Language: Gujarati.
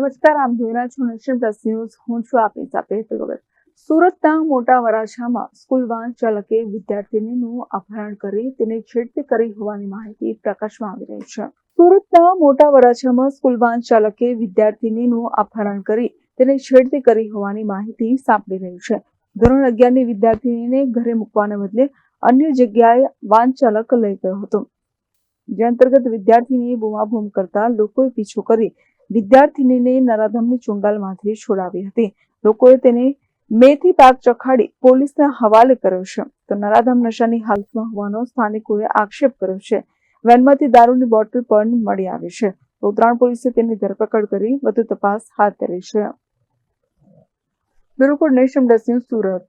નમસ્કાર આપ જોઈ છો નશીબ પ્લસ ન્યૂઝ હું છું આપની સાથે હેતલ સુરતના મોટા વરાછામાં સ્કૂલ વાન ચાલકે વિદ્યાર્થીનીનું અપહરણ કરી તેને છેડતી કરી હોવાની માહિતી પ્રકાશમાં આવી રહી છે. સુરતના મોટા વરાછામાં સ્કૂલ વાન ચાલકે વિદ્યાર્થીનીનું અપહરણ કરી તેને છેડતી કરી હોવાની માહિતી સાંપડી રહી છે. ધોરણ અગિયારની વિદ્યાર્થીનીને ઘરે મૂકવાને બદલે અન્ય જગ્યાએ વાન ચાલક લઈ ગયો હતો. જે અંતર્ગત વિદ્યાર્થીની બૂમાબૂમ કરતા લોકોએ પીછો કરી વિદ્યાર્થીનીને નરાધમની ચુંગાલમાંથી છોડાવી હતી. લોકોએ તેને મેથી પાક ચખાડી પોલીસને હવાલે કર્યો છે. તો નરાધમ નશાની હાલતમાં હોવાનો સ્થાનિકોએ આક્ષેપ કર્યો છે. વેનમાંથી દારૂની બોટલ પણ મળી આવી છે. ઉત્તરાયણ પોલીસે તેની ધરપકડ કરી વધુ તપાસ હાથ ધરી છે. Bureau nation news Surat.